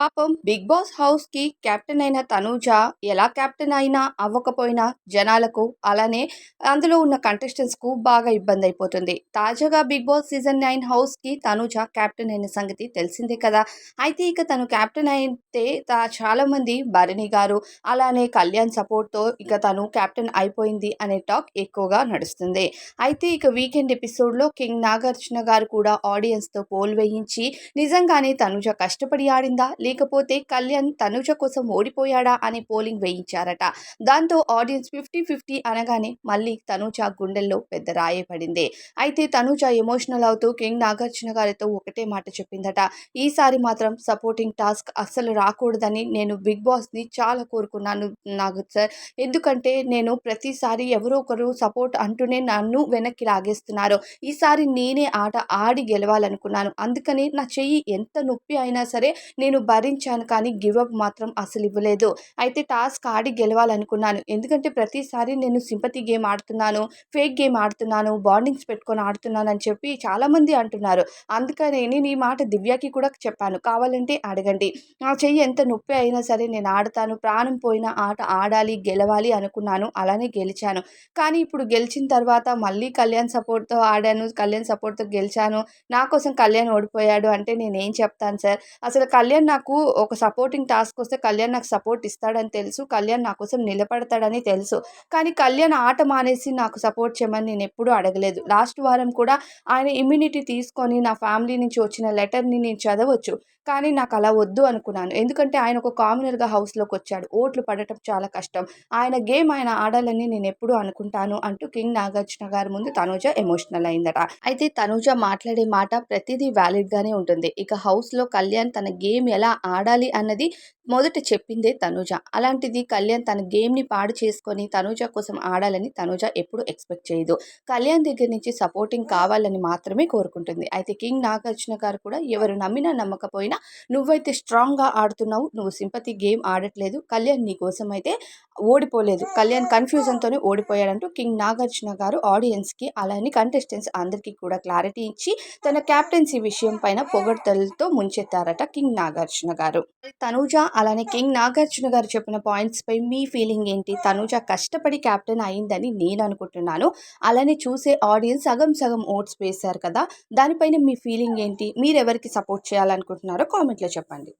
பாப்பா పాపం Big boss హౌస్కి కెప్టెన్ అయిన తనూజ ఎలా కెప్టెన్ అయినా అవ్వకపోయినా జనాలకు అలానే అందులో ఉన్న కంటెస్టెంట్స్కు బాగా ఇబ్బంది అయిపోతుంది. తాజాగా బిగ్ బాస్ సీజన్ నైన్ హౌస్కి తనూజ కెప్టెన్ అయిన సంగతి తెలిసిందే కదా. అయితే ఇక తను కెప్టెన్ అయితే తా- చాలా మంది భరణి గారు అలానే కళ్యాణ్ సపోర్ట్తో ఇక తను కెప్టెన్ అయిపోయింది అనే టాక్ ఎక్కువగా నడుస్తుంది. అయితే ఇక వీకెండ్ ఎపిసోడ్లో కింగ్ నాగార్జున గారు కూడా ఆడియన్స్తో పోల్ వేయించి నిజంగానే తనుజ కష్టపడి ఆడిందా? లేకపోతే కళ్యాణ్ తనుజ కోసం ఓడిపోయాడా అని పోలింగ్ వేయించారట. దాంతో ఆడియన్స్ ఫిఫ్టీ ఫిఫ్టీ అనగానే మళ్ళీ తనుజ గుండెల్లో పెద్ద రాయే పడింది. అయితే తనుజ ఎమోషనల్ అవుతూ కింగ్ నాగార్జున గారితో ఒకటే మాట చెప్పిందట. ఈసారి మాత్రం సపోర్టింగ్ టాస్క్ అస్సలు రాకూడదని నేను బిగ్ బాస్ని చాలా కోరుకున్నాను నాకు సార్. ఎందుకంటే నేను ప్రతిసారి ఎవరో ఒకరు సపోర్ట్ అంటూనే నన్ను వెనక్కి లాగేస్తున్నారు. ఈసారి నేనే ఆట ఆడి గెలవాలనుకున్నాను. అందుకని నా చెయ్యి ఎంత నొప్పి అయినా సరే నేను భరించాను కానీ గివప్ మాత్రం అసలు ఇవ్వలేదు. అయితే టాస్క్ ఆడి గెలవాలనుకున్నాను. ఎందుకంటే ప్రతిసారి నేను సింపతి గేమ్ ఆడుతున్నాను ఫేక్ గేమ్ ఆడుతున్నాను బాండింగ్స్ పెట్టుకొని ఆడుతున్నాను అని చెప్పి చాలామంది అంటున్నారు. అందుకనే నేను ఈ మాట దివ్యాకి కూడా చెప్పాను. కావాలంటే అడగండి. నా చెయ్యి ఎంత నొప్పి అయినా సరే నేను ఆడతాను. ప్రాణం పోయిన ఆట ఆడాలి గెలవాలి అనుకున్నాను. అలానే గెలిచాను. కానీ ఇప్పుడు గెలిచిన తర్వాత మళ్ళీ కళ్యాణ్ సపోర్ట్తో ఆడాను కళ్యాణ్ సపోర్ట్తో గెలిచాను. నా కోసం కళ్యాణ్ ఓడిపోయాడు అంటే నేను ఏం చెప్తాను సార్? అసలు కళ్యాణ్ నాకు ఒక సపోర్టింగ్ టాస్క్ వస్తే కళ్యాణ్ నాకు సపోర్ట్ ఇస్తాడని తెలుసు కళ్యాణ్ నా కోసం నిలబడతాడని తెలుసు. కానీ కళ్యాణ్ ఆట మానేసి నాకు సపోర్ట్ చేయమని నేను ఎప్పుడూ అడగలేదు. లాస్ట్ వారం కూడా ఆయన ఇమ్యూనిటీ తీసుకొని నా ఫ్యామిలీ నుంచి వచ్చిన లెటర్ని నేను చదవచ్చు. కానీ నాకు అలా వద్దు అనుకున్నాను. ఎందుకంటే ఆయన ఒక కామనర్గా హౌస్లోకి వచ్చాడు. ఓట్లు పడటం చాలా కష్టం. ఆయన గేమ్ ఆయన ఆడాలని నేను ఎప్పుడూ అనుకుంటాను అంటూ కింగ్ నాగార్జున గారి ముందు తనూజ ఎమోషనల్ అయిందట. అయితే తనూజ మాట్లాడే మాట ప్రతిదీ వ్యాలిడ్గానే ఉంటుంది. ఇక హౌస్లో కళ్యాణ్ తన గేమ్ ఎలా ఆడాలి అన్నది మొదట చెప్పిందే తనూజ. అలాంటిది కళ్యాణ్ తన గేమ్ని పాడు చేసుకొని తనూజ కోసం ఆడాలని తనూజ ఎప్పుడు ఎక్స్పెక్ట్ చేయదు. కళ్యాణ్ దగ్గర నుంచి సపోర్టింగ్ కావాలని మాత్రమే కోరుకుంటుంది. అయితే కింగ్ నాగార్జున గారు కూడా ఎవరు నమ్మినా నమ్మకపోయినా నువ్వైతే స్ట్రాంగ్గా ఆడుతున్నావు నువ్వు సింపతి గేమ్ ఆడట్లేదు కళ్యాణ్ నీ కోసం అయితే ఓడిపోలేదు. కళ్యాణ్ కన్ఫ్యూజన్తోనే ఓడిపోయాడంటూ కింగ్ నాగార్జున గారు ఆడియన్స్కి అలానే కంటెస్టెంట్స్ అందరికీ కూడా క్లారిటీ ఇచ్చి తన క్యాప్టెన్సీ విషయం పైన పొగడ్తలతో ముంచెత్తారట కింగ్ నాగార్జున గారు. మరి తనూజ అలానే కింగ్ నాగార్జున గారు చెప్పిన పాయింట్స్ పై మీ ఫీలింగ్ ఏంటి? తనుజ కష్టపడి క్యాప్టెన్ అయిందని నేను అనుకుంటున్నాను. అలానే చూసే ఆడియన్స్ సగం సగం ఓట్స్ వేశారు కదా దానిపైన మీ ఫీలింగ్ ఏంటి? మీరు ఎవరికి సపోర్ట్ చేయాలనుకుంటున్నారో కామెంట్లో చెప్పండి.